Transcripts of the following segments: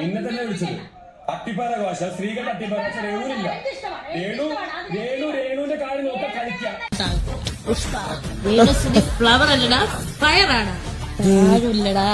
നിന്നെ തന്നെ വിളിച്ചത്. തട്ടിപ്പാറ ഭാഷ സ്ത്രീകൾ തട്ടിപ്പാറ പക്ഷെ രേണുവിനില്ല രേണു രേണു രേണുവിന്റെ കാര്യം നോക്കാൻ കളിക്കാം. ഫ്ലവർ അല്ലടാ ഫയറാണ് താഴില്ലടാ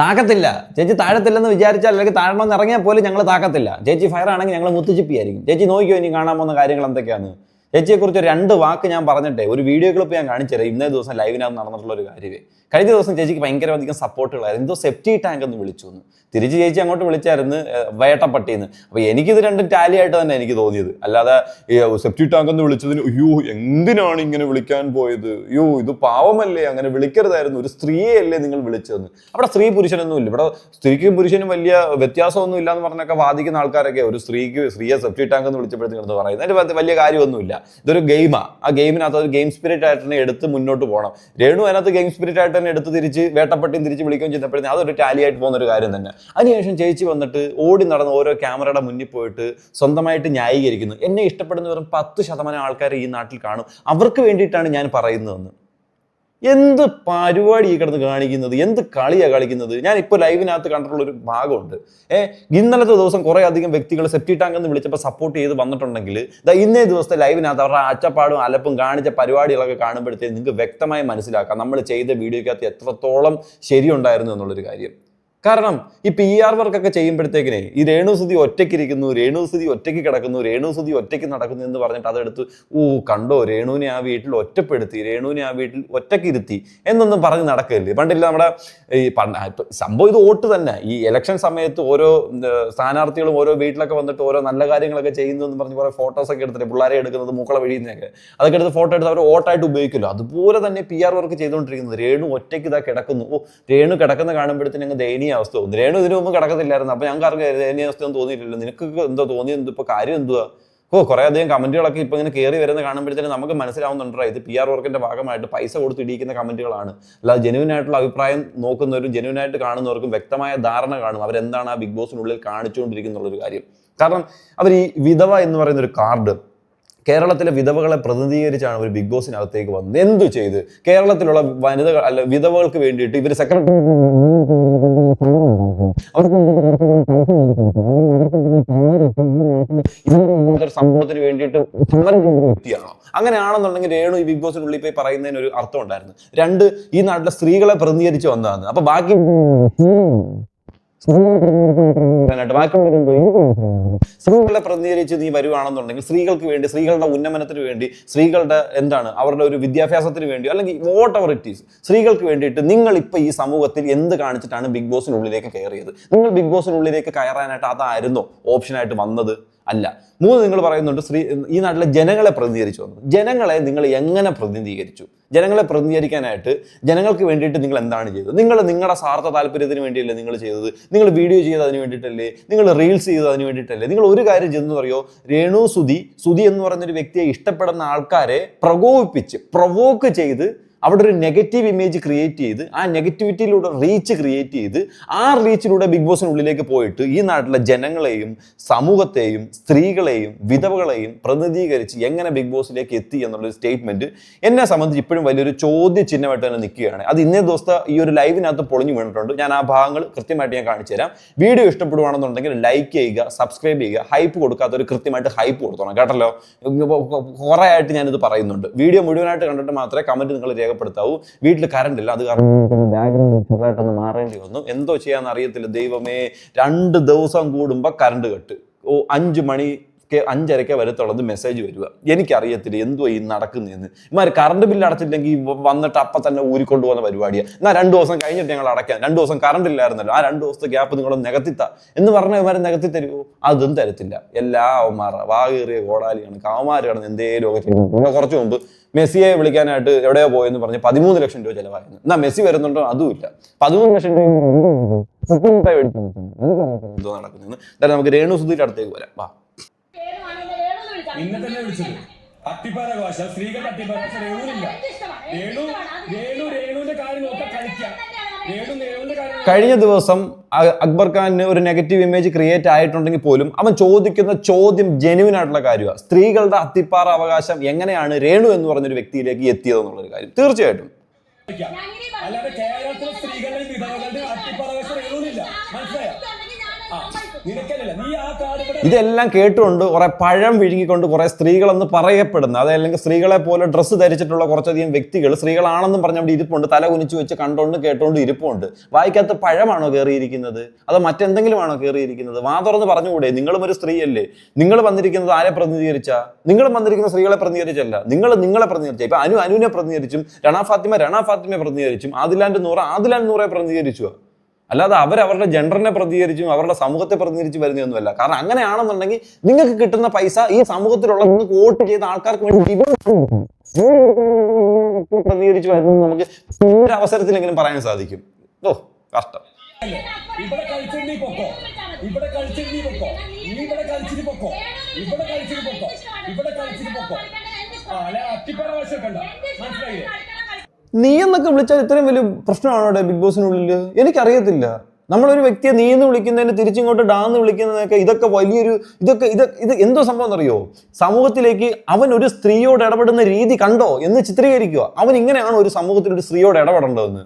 താക്കത്തില്ല. ചേച്ചി താഴത്തില്ലെന്ന് വിചാരിച്ചാൽ അല്ലെങ്കിൽ താഴണമെന്ന് ഇറങ്ങിയാൽ പോലും ഞങ്ങൾ താക്കത്തില്ല. ചേച്ചി ഫയർ ആണെങ്കിൽ ഞങ്ങൾ മുത്തുച്ചിപ്പിയായിരിക്കും. ചേച്ചി നോക്കിയോ ഇനി കാണാൻ പോകുന്ന കാര്യങ്ങൾ എന്തൊക്കെയാണ് ചേച്ചിയെക്കുറിച്ച് രണ്ട് വാക്ക് ഞാൻ പറഞ്ഞിട്ടേ ഒരു വീഡിയോ ക്ലിപ്പ് ഞാൻ കാണിച്ചുതരാം. ഇന്നേ ദിവസം ലൈവിനകത്ത് നടന്നിട്ടുള്ള ഒരു കാര്യമേ. കഴിഞ്ഞ ദിവസം ചേച്ചിക്ക് ഭയങ്കരധികം സപ്പോർട്ടുകളായിരുന്നു എന്തോ സെപ്റ്റി ടാങ്ക് എന്ന് വിളിച്ചു എന്ന്. തിരിച്ച് ചേച്ചി അങ്ങോട്ട് വിളിച്ചായിരുന്നു വേട്ടപ്പട്ടിന്ന്. അപ്പോൾ എനിക്കിത് രണ്ടും ടാലി ആയിട്ട് തന്നെ എനിക്ക് തോന്നിയത്. അല്ലാതെ സെപ്റ്റി ടാങ്ക് എന്ന് വിളിച്ചതിന് അയ്യോ എന്തിനാണ് ഇങ്ങനെ വിളിക്കാൻ പോയത്? അയ്യോ ഇത് പാവമല്ലേ? അങ്ങനെ വിളിക്കരുതായിരുന്നു. ഒരു സ്ത്രീയെ അല്ലേ നിങ്ങൾ വിളിച്ചതെന്ന്. അവിടെ സ്ത്രീ പുരുഷനൊന്നും ഇല്ല. ഇവിടെ സ്ത്രീക്കും പുരുഷനും വലിയ വ്യത്യാസമൊന്നും ഇല്ല എന്ന് പറഞ്ഞൊക്കെ വാദിക്കുന്ന ആൾക്കാരൊക്കെ ഒരു സ്ത്രീക്ക് സ്ത്രീയെ സെപ്റ്റി ടാങ്ക് എന്ന് വിളിച്ചപ്പോഴത്തേക്കും പറയുന്നത്. അതിന് വലിയ- വലിയ കാര്യമൊന്നുമില്ല ഇതൊരു ഗെയിമാണ് ആ. ഗെയിമിനകത്ത് ഒരു ഗെയിം സ്പിരിറ്റ് ആയിട്ട് തന്നെ എടുത്ത് മുന്നോട്ട് പോകണം. രേണു അതിനകത്ത് ഗെയിം സ്പിരിറ്റ് ആയിട്ട് തന്നെ എടുത്ത് തിരിച്ച് വേട്ടപ്പട്ടിയും തിരിച്ച് വിളിക്കുകയും ചെയ്തപ്പോഴത്തേക്കും അതൊരു ടാലി ആയിട്ട് പോകുന്ന ഒരു കാര്യം തന്നെ. അതിനുശേഷം ചേച്ചി വന്നിട്ട് ഓടി നടന്ന് ഓരോ ക്യാമറയുടെ മുന്നിൽ പോയിട്ട് സ്വന്തമായിട്ട് ന്യായീകരിക്കുന്നു. എന്നെ ഇഷ്ടപ്പെടുന്ന വെറും പത്ത് ശതമാനം ആൾക്കാർ ഈ നാട്ടിൽ കാണും. അവർക്ക് വേണ്ടിയിട്ടാണ് ഞാൻ പറയുന്നതെന്ന്. എന്ത് പരിപാടി ഈ കിടന്ന് കാണിക്കുന്നത്? എന്ത് കളിയാണ് കളിക്കുന്നത്? ഞാൻ ഇപ്പോൾ ലൈവിനകത്ത് കണ്ടിട്ടുള്ള ഒരു ഭാഗമുണ്ട്. ഏ ഇന്നലത്തെ ദിവസം കുറേ അധികം വ്യക്തികൾ സെപ്റ്റി ടാങ്ക് എന്ന് വിളിച്ചപ്പോൾ സപ്പോർട്ട് ചെയ്ത് വന്നിട്ടുണ്ടെങ്കിൽ ഇതാ ഇന്നേ ദിവസത്തെ ലൈവിനകത്ത് അവരുടെ അച്ചപ്പാടും അലപ്പും കാണിച്ച പരിപാടികളൊക്കെ കാണുമ്പോഴത്തേക്ക് നിങ്ങൾക്ക് വ്യക്തമായി മനസ്സിലാക്കാം. നമ്മൾ ചെയ്ത വീഡിയോയ്ക്കകത്ത് എത്രത്തോളം ശരിയുണ്ടായിരുന്നു എന്നുള്ളൊരു കാര്യം. കാരണം ഈ പി ആർ വർക്കൊക്കെ ചെയ്യുമ്പോഴത്തേക്കിനെ ഈ രേണുസുതി ഒറ്റയ്ക്കിരിക്കുന്നു രേണുസുതി ഒറ്റയ്ക്ക് കിടക്കുന്നു രേണുസുതി ഒറ്റയ്ക്ക് നടക്കുന്നു എന്ന് പറഞ്ഞിട്ട് അതെടുത്ത് ഓ കണ്ടോ രേണുവിനെ ആ വീട്ടിൽ ഒറ്റപ്പെടുത്തി രേണുവിനെ ആ വീട്ടിൽ ഒറ്റയ്ക്കിരുത്തി എന്നൊന്നും പറഞ്ഞ് നടക്കരുത്. പണ്ടില്ല നമ്മുടെ ഈ സംഭവം ഇത് വോട്ട് തന്നെ. ഈ ഇലക്ഷൻ സമയത്ത് ഓരോ സ്ഥാനാർത്ഥികളും ഓരോ വീട്ടിലൊക്കെ വന്നിട്ട് ഓരോ നല്ല കാര്യങ്ങളൊക്കെ ചെയ്യുന്നു എന്ന് പറഞ്ഞ് കുറേ ഫോട്ടോസൊക്കെ എടുത്തിട്ട് പിള്ളേരെ എടുക്കുന്നത് മൂക്കള വഴിയുന്നതൊക്കെ അതൊക്കെ എടുത്ത് ഫോട്ടോ എടുത്ത് അവർ വോട്ടായിട്ട് ഉപയോഗിക്കുമല്ലോ. അതുപോലെ തന്നെ പി ആർ വർക്ക് ചെയ്തുകൊണ്ടിരിക്കുന്നത്. രേണു ഒറ്റയ്ക്ക് ഇതാ കിടക്കുന്നു. ഓ രേണു കിടക്കുന്ന കാണുമ്പോഴത്തേനും ദയനീയ അവസ്ഥ തോന്നുന്നു. രേണു ഇതിനു മുമ്പ് കിടക്കത്തില്ലായിരുന്നു. അപ്പൊ ഞങ്ങൾക്ക് ആർക്കും ദയനീയ അവസ്ഥ ഒന്നും തോന്നിയിട്ടില്ല. നിനക്ക് എന്തോ തോന്നിയത്? ഇപ്പൊ കാര്യം എന്തുവാ? ഓ കുറേ അധികം കമന്റുകളൊക്കെ ഇപ്പൊ ഇങ്ങനെ കയറി വരുന്ന കാണുമ്പോഴത്തേനും നമുക്ക് മനസ്സിലാവുന്നുണ്ടോ ഇത് പി ആർ വർക്കിന്റെ ഭാഗമായിട്ട് പൈസ കൊടുത്ത് കമന്റുകളാണ്. അല്ലാതെ ജെനുവിൻ ആയിട്ടുള്ള അഭിപ്രായം നോക്കുന്നവരും ജെനുവിൻ ആയിട്ട് കാണുന്നവർക്കും വ്യക്തമായ ധാരണ കാണും. അവരെന്താണ് ആ ബിഗ് ബോസിനുള്ളിൽ കാണിച്ചുകൊണ്ടിരിക്കുന്നുള്ള ഒരു കാര്യം. കാരണം അവർ ഈ വിധവ എന്ന് പറയുന്ന ഒരു കാർഡ് കേരളത്തിലെ വിധവകളെ പ്രതിനിധീകരിച്ചാണ് ഒരു ബിഗ് ബോസിനകത്തേക്ക് വന്നത്. എന്തു ചെയ്ത്? കേരളത്തിലുള്ള വനിതകൾ അല്ല വിധവകൾക്ക് വേണ്ടിയിട്ട് ഇവർ സെക്രട്ടറി സംഭവത്തിന് വേണ്ടിയിട്ട് അങ്ങനെയാണെന്നുണ്ടെങ്കിൽ രേണു ഈ ബിഗ് ബോസിനുള്ളിൽ പോയി പറയുന്നതിന് ഒരു അർത്ഥം ഉണ്ടായിരുന്നു. രണ്ട് ഈ നാട്ടിലെ സ്ത്രീകളെ പ്രതിനിധീകരിച്ച് വന്നതാണ്. അപ്പൊ ബാക്കി സ്ത്രീകളെ പ്രതിനിധീകരിച്ച് നീ വരുവാണെന്നുണ്ടെങ്കിൽ സ്ത്രീകൾക്ക് വേണ്ടി സ്ത്രീകളുടെ ഉന്നമനത്തിന് വേണ്ടി സ്ത്രീകളുടെ എന്താണ് അവരുടെ ഒരു വിദ്യാഭ്യാസത്തിന് വേണ്ടി അല്ലെങ്കിൽ വോട്ട് അവർ ഇറ്റ് ഈസ് സ്ത്രീകൾക്ക് വേണ്ടിയിട്ട് നിങ്ങൾ ഇപ്പൊ ഈ സമൂഹത്തിൽ എന്ത് കാണിച്ചിട്ടാണ് ബിഗ് ബോസിനുള്ളിലേക്ക് കയറിയത്? നിങ്ങൾ ബിഗ് ബോസിനുള്ളിലേക്ക് കയറാനായിട്ട് അതായിരുന്നു ഓപ്ഷനായിട്ട് വന്നത്. അല്ല. മൂന്ന് നിങ്ങൾ പറയുന്നുണ്ട് ശ്രീ ഈ നാട്ടിലെ ജനങ്ങളെ പ്രതിനിധീകരിച്ചു ജനങ്ങളെ നിങ്ങൾ എങ്ങനെ പ്രതിനിധീകരിച്ചു? ജനങ്ങളെ പ്രതിനിധീകരിക്കാനായിട്ട് ജനങ്ങൾക്ക് വേണ്ടിയിട്ട് നിങ്ങൾ എന്താണ് ചെയ്തത്? നിങ്ങൾ നിങ്ങളുടെ സ്വാർത്ഥ താല്പര്യത്തിന് വേണ്ടിയല്ലേ നിങ്ങൾ ചെയ്തത്? നിങ്ങൾ വീഡിയോ ചെയ്തതിന് വേണ്ടിയിട്ടല്ലേ? നിങ്ങൾ റീൽസ് ചെയ്തതിന് വേണ്ടിയിട്ടല്ലേ? നിങ്ങൾ ഒരു കാര്യം ചെയ്തെന്ന് പറയോ രേണു സുധി സുധി എന്ന് പറയുന്ന ഒരു വ്യക്തിയെ ഇഷ്ടപ്പെടുന്ന ആൾക്കാരെ പ്രകോപിപ്പിച്ച് പ്രൊവോക്ക് ചെയ്ത് അവിടെ ഒരു നെഗറ്റീവ് ഇമേജ് ക്രിയേറ്റ് ചെയ്ത് ആ നെഗറ്റിവിറ്റിയിലൂടെ റീച്ച് ക്രിയേറ്റ് ചെയ്ത് ആ റീച്ചിലൂടെ ബിഗ് ബോസിനുള്ളിലേക്ക് പോയിട്ട് ഈ നാട്ടിലെ ജനങ്ങളെയും സമൂഹത്തെയും സ്ത്രീകളെയും വിധവകളെയും പ്രതിനിധീകരിച്ച് എങ്ങനെ ബിഗ് ബോസിലേക്ക് എത്തി എന്നുള്ളൊരു സ്റ്റേറ്റ്മെന്റ് എന്നെ സംബന്ധിച്ച് ഇപ്പോഴും വലിയൊരു ചോദ്യ ചിഹ്നമായിട്ട് തന്നെ നിൽക്കുകയാണ്. അത് ഇന്നേ ദിവസത്തെ ഈ ഒരു ലൈവിനകത്ത് പൊളിഞ്ഞു വീണിട്ടുണ്ട്. ഞാൻ ആ ഭാഗങ്ങൾ കൃത്യമായിട്ട് ഞാൻ കാണിച്ചു തരാം. വീഡിയോ ഇഷ്ടപ്പെടുവാണെന്നുണ്ടെങ്കിൽ ലൈക്ക് ചെയ്യുക സബ്സ്ക്രൈബ് ചെയ്യുക ഹൈപ്പ് കൊടുക്കാത്തൊരു കൃത്യമായിട്ട് ഹൈപ്പ് കൊടുത്തോണം. കേട്ടല്ലോ? കുറേ ആയിട്ട് ഞാനിത് പറയുന്നുണ്ട്. വീഡിയോ മുഴുവനായിട്ട് കണ്ടിട്ട് മാത്രമേ കമന്റ് നിങ്ങൾ രേഖപ്പെടുത്താവൂ. വീട്ടിൽ കറണ്ട് ഇല്ല അത് കാരണം മാറേണ്ടി വന്നു. എന്തോ ചെയ്യാന്ന് അറിയത്തില്ല ദൈവമേ. രണ്ട് ദിവസം കൂടുമ്പോൾ കറണ്ട് കെട്ട്. ഓ അഞ്ച് മണി അഞ്ചരയ്ക്ക് വരത്തുള്ളത് മെസ്സേജ് വരിക. എനിക്കറിയത്തില്ല എന്തോ ഈ നടക്കുന്നതെന്ന്. ഇമാർ കറണ്ട് ബില്ല് അടച്ചില്ലെങ്കിൽ വന്നിട്ട് അപ്പം തന്നെ ഊരിക്കൊണ്ട് പോകുന്ന പരിപാടിയാണ് എന്നാൽ രണ്ട് ദിവസം കഴിഞ്ഞിട്ട് ഞങ്ങൾ അടയ്ക്കാം. രണ്ട് ദിവസം കറണ്ട് ഇല്ലായിരുന്നല്ലോ. ആ രണ്ട് ദിവസത്തെ ഗ്യാപ്പ് നിങ്ങൾ നികത്തിത്ത. എന്ന് പറഞ്ഞാൽ ഇവരെ നികത്തി തരുമോ അതും തരത്തില്ല. എല്ലാ അവന്മാർ വാകേറിയ കോടാലിയാണ്. കാവമാർ കിടന്ന് എന്തേലും ഒക്കെ കുറച്ച് മുമ്പ് മെസ്സിയെ വിളിക്കാനായിട്ട് എവിടെയോ പോയെന്ന് പറഞ്ഞ് പതിമൂന്ന് ലക്ഷം രൂപ ചിലവായിരുന്നു. എന്നാ മെസ്സി വരുന്നുണ്ടോ? ഇല്ല. പതിമൂന്ന് ലക്ഷം രൂപ നടക്കുന്നത് എന്തായാലും നമുക്ക് രേണു സുധീരുടെ അടുത്തേക്ക് വരാം. വാ. നിന്നെ തന്നെ വിളിച്ചത്. അട്ടിപ്പാറ ഭാഷ സ്ത്രീകൾ അട്ടിപ്പാറ പക്ഷെ രേണു രേണു രേണുവിന്റെ കാര്യം നോക്കാൻ കളിക്കാം. രേണു രേണുവിന്റെ കാര്യം കഴിഞ്ഞ ദിവസം അക്ബർ ഖാനിന് ഒരു നെഗറ്റീവ് ഇമേജ് ക്രിയേറ്റ് ആയിട്ടുണ്ടെങ്കിൽ പോലും അവൻ ചോദിക്കുന്ന ചോദ്യം ജെനുവിൻ ആയിട്ടുള്ള കാര്യമാണ് സ്ത്രീകളുടെ അത്തിപ്പാറ അവകാശം എങ്ങനെയാണ് രേണു എന്ന് പറഞ്ഞൊരു വ്യക്തിയിലേക്ക് എത്തിയത് എന്നുള്ളൊരു കാര്യം. തീർച്ചയായിട്ടും. അല്ലാതെ കേരളത്തിലെ സ്ത്രീകളുടെ വിഭവങ്ങളുടെ അട്ടിപ്പാറ ഭാഷ രേണുവിനില്ല. മനസ്സിലായോ? ആ. ഇതെല്ലാം കേട്ടുകൊണ്ട് കുറെ പഴം വിഴുങ്ങിക്കൊണ്ട് കുറെ സ്ത്രീകളെന്ന് പറയപ്പെടുന്ന അതല്ലെങ്കിൽ സ്ത്രീകളെ പോലെ ഡ്രസ്സ് ധരിച്ചിട്ടുള്ള കുറച്ചധികം വ്യക്തികൾ സ്ത്രീകളാണെന്നും പറഞ്ഞ് അവിടെ ഇരിപ്പുണ്ട് തല കുനിച്ചു വെച്ച് കണ്ടോണ്ട് കേട്ടോണ്ട് ഇരിപ്പുണ്ട്. വായിക്കകത്ത് പഴമാണോ കയറിയിരിക്കുന്നത് അതോ മറ്റെന്തെങ്കിലും ആണോ കയറിയിരിക്കുന്നത് വാ തുറന്ന് പറഞ്ഞുകൂടെ നിങ്ങളും ഒരു സ്ത്രീയല്ലേ? നിങ്ങൾ വന്നിരിക്കുന്നത് ആരെ പ്രതിനിധീകരിച്ച? നിങ്ങൾ വന്നിരിക്കുന്ന സ്ത്രീകളെ പ്രതിനിധീകരിച്ചല്ല. നിങ്ങൾ നിങ്ങളെ പ്രതിനിധീകരിച്ച. ഇപ്പൊ അനു അനുവിനെ പ്രതിനിധീകരിച്ചും രണ ഫാത്തിമ രണ ഫാത്തിമയെ പ്രതിനിധീകരിച്ചും ആദിലാൻഡ് നൂറ ആദിലാൻ നൂറെ പ്രതിനിധീകരിച്ചു അല്ലാതെ അവർ അവരുടെ ജെൻഡറിനെ പ്രതികരിച്ചും അവരുടെ സമൂഹത്തെ പ്രതികരിച്ചും വരുന്നതൊന്നുമല്ല. കാരണം അങ്ങനെയാണെന്നുണ്ടെങ്കിൽ നിങ്ങൾക്ക് കിട്ടുന്ന പൈസ ഈ സമൂഹത്തിലുള്ള നിങ്ങൾക്ക് വോട്ട് ചെയ്ത ആൾക്കാർക്ക് വേണ്ടി പ്രതികരിച്ച് വരുന്നത് നമുക്ക് ഒരു അവസരത്തിലെങ്കിലും പറയാൻ സാധിക്കും. ഓ കഷ്ടം. ഇവിടെ കളിച്ചിട്ട് നീ പൊക്കോ. ഇവിടെ കളിച്ചിട്ട് നീ പൊക്കോ. ഇവിടെ കളിച്ചിട്ട് പൊക്കോ. ഇവിടെ കളിച്ചിട്ട് പൊക്കോ. ഇവിടെ കളിച്ചിട്ട് പൊക്കോ. ആ അല്ലെ? അത്തിപ്പറ വശക്കണ്ട മനസ്സിലായില്ലേ? നീ എന്നൊക്കെ വിളിച്ചാൽ ഇത്രയും വലിയ പ്രശ്നമാണോ ബിഗ് ബോസിനുള്ളിൽ എനിക്കറിയത്തില്ല. നമ്മളൊരു വ്യക്തിയെ നീ എന്ന് വിളിക്കുന്നതിന് തിരിച്ചിങ്ങോട്ട് ഡാ എന്ന് വിളിക്കുന്നതൊക്കെ ഇതൊക്കെ വലിയൊരു ഇതൊക്കെ ഇത് ഇത് എന്തോ സംഭവം എന്നറിയോ? സമൂഹത്തിലേക്ക് അവൻ ഒരു സ്ത്രീയോട് ഇടപെടുന്ന രീതി കണ്ടോ എന്ന് ചിത്രീകരിക്കുക. അവൻ ഇങ്ങനെയാണ് ഒരു സമൂഹത്തിൽ ഒരു സ്ത്രീയോട് ഇടപെടേണ്ടതെന്ന്.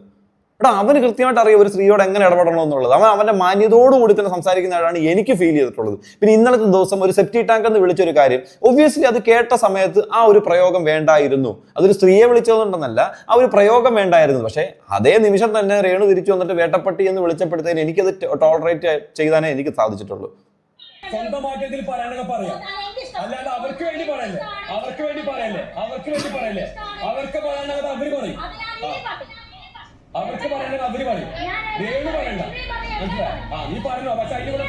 എടാ അവന് കൃത്യമായിട്ട് അറിയാം ഒരു സ്ത്രീയോട് എങ്ങനെ ഇടപെടണം എന്നുള്ളത് അവൻ അവന്റെ മാന്യതയോടുകൂടി തന്നെ സംസാരിക്കുന്നതാണ് എനിക്ക് ഫീൽ ചെയ്തിട്ടുള്ളത്. പിന്നെ ഇന്നലത്തെ ദിവസം ഒരു സെപ്റ്റി ടാങ്ക് എന്ന് വിളിച്ചൊരു കാര്യം ഒബ്വിയസ്ലി അത് കേട്ട സമയത്ത് ആ ഒരു പ്രയോഗം വേണ്ടായിരുന്നു. അതൊരു സ്ത്രീയെ വിളിച്ചതുകൊണ്ടെന്നല്ല ആ ഒരു പ്രയോഗം വേണ്ടായിരുന്നു. പക്ഷേ അതേ നിമിഷം തന്നെ രേണു തിരിച്ചു വന്നിട്ട് വേട്ടപ്പട്ടി എന്ന് വിളിച്ചപ്പോഴത്തേന് എനിക്കത് ടോളറേറ്റ് ചെയ്താനേ എനിക്ക് സാധിച്ചിട്ടുള്ളൂ. സ്വന്തമായിട്ട് പറയാനൊക്കെ പറയാം. അവർക്ക് വേണ്ടി പറയല്ലേ? അവർക്ക് വേണ്ടി പറയല്ലേ? അവർക്ക് വേണ്ടി പറയല്ലേ? അവർക്ക് പറയാനത് അവർ പറയും. അവർക്ക് പറയാനത് അവർ പറയും. രേണു പറയണ്ട. മനസ്സിലായോ? ആ നീ പറഞ്ഞോ പക്ഷെ അതിന്റെ കൂടെ.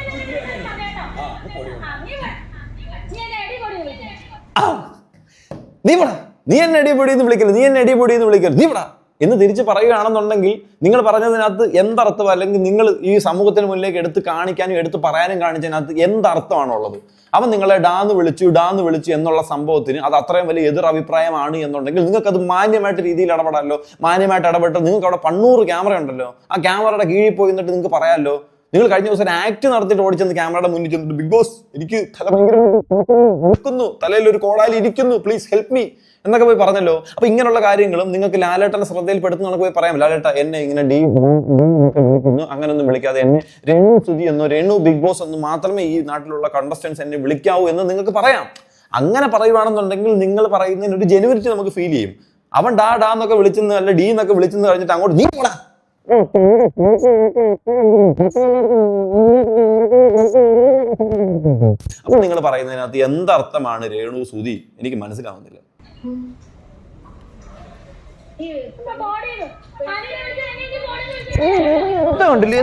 ആ പൊടി. നീ പടാ നീ എന്നെ അടിപൊടി എന്ന് വിളിക്കരുത്. നീ എന്നെ അടിപൊടി എന്ന് വിളിക്കരുത്. നീ പടാ എന്ന് തിരിച്ച് പറയുകയാണെന്നുണ്ടെങ്കിൽ നിങ്ങൾ പറഞ്ഞതിനകത്ത് എന്തർത്ഥം അല്ലെങ്കിൽ നിങ്ങൾ ഈ സമൂഹത്തിന് മുന്നിലേക്ക് എടുത്ത് കാണിക്കാനും എടുത്ത് പറയാനും കാണിച്ചതിനകത്ത് എന്തർത്ഥമാണുള്ളത്? അവൻ നിങ്ങളെ ഡാന്ന് വിളിച്ചു ഡാന്ന് വിളിച്ചു എന്നുള്ള സംഭവത്തിന് അത് അത്രയും വലിയ എതിർ അഭിപ്രായമാണ് എന്നുണ്ടെങ്കിൽ നിങ്ങൾക്കത് മാന്യമായിട്ട് രീതിയിൽ ഇടപെടാമല്ലോ. മാന്യമായിട്ട് ഇടപെട്ട് നിങ്ങൾക്ക് അവിടെ പണ്ണൂറ് ക്യാമറ ഉണ്ടല്ലോ. ആ ക്യാമറയുടെ കീഴിൽ പോയി നിന്നിട്ട് നിങ്ങൾക്ക് പറയാമല്ലോ. നിങ്ങൾ കഴിഞ്ഞ ദിവസം ആക്ട് നടത്തിയിട്ട് ഓടിച്ചെന്ന് ക്യാമറയുടെ മുന്നിൽ ചെന്നിട്ട് ബിഗ് ബോസ് എനിക്ക് തല ഭയങ്കര നിൽക്കുന്നു തലയിൽ ഒരു കോടാലി ഇരിക്കുന്നു പ്ലീസ് ഹെൽപ്പ് മീ എന്നൊക്കെ പോയി പറഞ്ഞല്ലോ. അപ്പൊ ഇങ്ങനെയുള്ള കാര്യങ്ങളും നിങ്ങൾക്ക് ലാലേട്ടനെ ശ്രദ്ധയിൽപ്പെടുത്തുന്ന നമുക്ക് പോയി പറയാം. ലാലേട്ട എന്നെ ഇങ്ങനെ ഡി അങ്ങനെയൊന്നും വിളിക്കാതെ എന്നെ രേണു സുതി എന്നോ രേണു ബിഗ് ബോസ് എന്ന് മാത്രമേ ഈ നാട്ടിലുള്ള കണ്ടസ്റ്റൻസ് എന്നെ വിളിക്കാവൂ എന്ന് നിങ്ങൾക്ക് പറയാം. അങ്ങനെ പറയുവാണെന്നുണ്ടെങ്കിൽ നിങ്ങൾ പറയുന്നതിന് ഒരു ജനുവരിറ്റി നമുക്ക് ഫീൽ ചെയ്യും. അവൻ ഡാ ഡാ എന്നൊക്കെ വിളിച്ചെന്ന് അല്ല ഡി എന്നൊക്കെ വിളിച്ചെന്ന് കഴിഞ്ഞിട്ട് അങ്ങോട്ട് നീ പോടാ. അപ്പൊ നിങ്ങൾ പറയുന്നതിനകത്ത് എന്തർത്ഥമാണ് രേണു സുതി എനിക്ക് മനസ്സിലാവുന്നില്ല. എന്താ കണ്ടില്ലേ?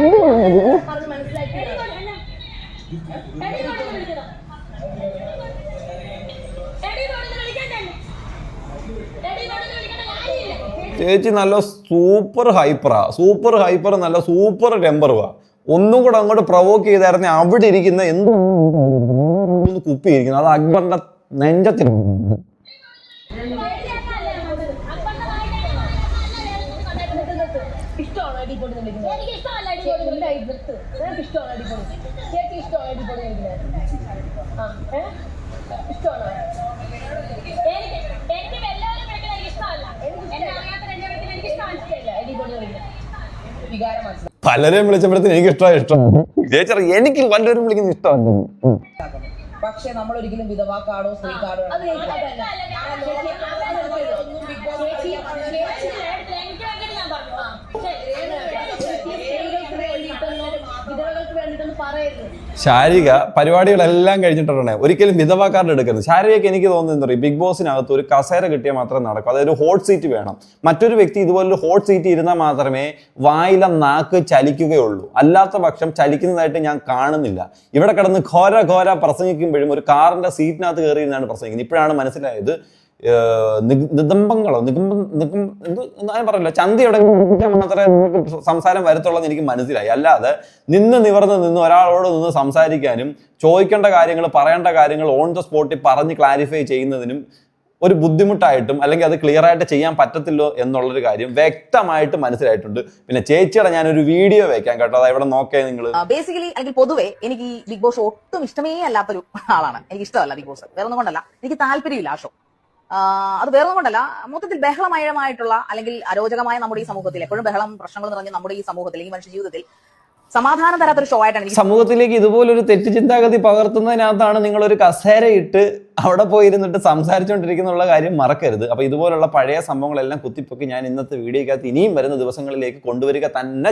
ചേച്ചി നല്ല സൂപ്പർ ഹൈപ്പറാ. സൂപ്പർ ഹൈപ്പർ നല്ല സൂപ്പർ ടെമ്പറുവാ. ഒന്നും കൂടെ അങ്ങോട്ട് പ്രൊവോക്ക് ചെയ്തായിരുന്നെ അവിടെ ഇരിക്കുന്ന എന്ത് കുപ്പി ഇരിക്കുന്നത് അത് അക്ബറിന്റെ നെഞ്ചത്തിൽ ഇഷ്ടമാണോ അടിപൊളി കളിക്കുന്നത് എനിക്ക് ഇഷ്ടമല്ല ചേച്ചി ഉണ്ടായി നിർത്ത് നിനക്ക് ഇഷ്ടമാണോ അടിപൊളി ചേച്ചി ഇഷ്ടമാണോ അടിപൊളി കളിക്കുന്നത് ആ ഏ ഇഷ്ടമാണോ എനിക്ക് എനിക്ക് എല്ലാവരും വിളിക്കുന്നത് എനിക്ക് ഇഷ്ടമല്ല എന്നെ അറിയാത്ത രണ്ടു വിളിക്കുന്നത് എനിക്ക് ഇഷ്ടമല്ല ഇഷ്ടമല്ല അടിപൊളി കളിക്കുന്നത് വികാരം മനസ്സിലാവും പലരെയും വിളിച്ചപ്പോഴത്തേന് എനിക്ക് ഇഷ്ടമായി ഇഷ്ടമാണ് ചേച്ചി അറിയാം, എനിക്ക് പലരും വിളിക്കുന്നത് ഇഷ്ടമാണ്. പക്ഷെ നമ്മൾ ഒരിക്കലും വിധവാക്കാടോ കാർഡോ സ്ത്രീ കാർഡോ അത് ചേച്ചി അതല്ല ചേച്ചി അങ്ങനെ ഒന്നും ബിഗ് ബോസ് ചേച്ചി ചേച്ചി എനിക്ക് വേണ്ടിയിട്ട് ഞാൻ പറഞ്ഞു ആ. സ്ത്രീകൾക്ക് വേണ്ടിയിട്ടൊന്നും വിധവകൾക്ക് വേണ്ടിയിട്ടൊന്നും പറയരുത് ശാരിക പരിപാടികളെല്ലാം കഴിഞ്ഞിട്ടുണ്ടേ ഒരിക്കലും വിധവ കാർഡ് എടുക്കരുത് ശാരികയ്ക്ക് എനിക്ക് തോന്നുന്നത് എന്താ ബിഗ് ബോസിനകത്ത് ഒരു കസേര കിട്ടിയാൽ മാത്രമേ നടക്കൂ. അതായത് ഹോട്ട് സീറ്റ് വേണം. മറ്റൊരു വ്യക്തി ഇതുപോലൊരു ഹോട്ട് സീറ്റ് ഇരുന്നാൽ മാത്രമേ വായിലെ നാക്ക് ചലിക്കുകയുള്ളൂ. അല്ലാത്ത പക്ഷം ചലിക്കുന്നതായിട്ട് ഞാൻ കാണുന്നില്ല. ഇവിടെ കിടന്ന് ഘോര ഘോര പ്രസംഗിക്കുമ്പോഴും ഒരു കാറിന്റെ സീറ്റിനകത്ത് കയറി ഇരുന്നാണ് പ്രസംഗിക്കുന്നത്. ഇപ്പോഴാണ് മനസ്സിലായത് നിതംബങ്ങളോ നിഗംബം നിഗം എന്ത് ഞാൻ പറയില്ല ചന്തയുടെ മാത്രമേ നിങ്ങൾക്ക് സംസാരം വരത്തുള്ളൂ എനിക്ക് മനസ്സിലായി. അല്ലാതെ നിന്ന് നിവർന്ന് നിന്ന് ഒരാളോട് നിന്ന് സംസാരിക്കാനും ചോദിക്കേണ്ട കാര്യങ്ങൾ പറയേണ്ട കാര്യങ്ങൾ ഓൺ ദ സ്പോട്ടിൽ പറഞ്ഞ് ക്ലാരിഫൈ ചെയ്യുന്നതിനും ഒരു ബുദ്ധിമുട്ടായിട്ടും അല്ലെങ്കിൽ അത് ക്ലിയർ ആയിട്ട് ചെയ്യാൻ പറ്റത്തില്ലോ എന്നുള്ളൊരു കാര്യം വ്യക്തമായിട്ട് മനസ്സിലായിട്ടുണ്ട്. പിന്നെ ചേച്ചിയുടെ ഒരു വീഡിയോ വെക്കാം കേട്ടോ. അത് ഇവിടെ നോക്കേ നിങ്ങൾ ബേസിക്കലി അല്ലെങ്കിൽ പൊതുവെ എനിക്ക് ഈ ബിഗ് ബോസ് ഒട്ടും ഇഷ്ടമേ അല്ലാത്തൊരു ആളാണ്. എനിക്ക് ഇഷ്ടമല്ല ബിഗ് ബോസ്. വേറെ ഒന്നും കൊണ്ടല്ല. എനിക്ക് താല്പര്യമില്ല ആ ഷോ അത് വേറെ കൊണ്ടല്ല. മൊത്തത്തിൽ ബഹളമയമായിട്ടുള്ള അല്ലെങ്കിൽ അരോചകമായ നമ്മുടെ ഈ സമൂഹത്തിൽ എപ്പോഴും ബഹളം പ്രശ്നങ്ങൾ നിറഞ്ഞ നമ്മുടെ ഈ സമൂഹത്തിൽ ഈ മനുഷ്യ ജീവിതത്തിൽ സമാധാനം തരാത്തൊരു ഷോ ആയിട്ടാണ് സമൂഹത്തിലേക്ക് ഇതുപോലൊരു തെറ്റ് ചിന്താഗതി പകർത്തുന്നതിനകത്താണ് നിങ്ങൾ ഒരു കസേര ഇട്ട് അവിടെ പോയിരുന്നിട്ട് സംസാരിച്ചുകൊണ്ടിരിക്കുന്നുള്ള കാര്യം മറക്കരുത്. അപ്പൊ ഇതുപോലുള്ള പഴയ സംഭവങ്ങളെല്ലാം കുത്തിപ്പൊക്കി ഞാൻ ഇന്നത്തെ വീഡിയോക്കകത്ത് ഇനിയും വരുന്ന ദിവസങ്ങളിലേക്ക് കൊണ്ടുവരിക തന്നെ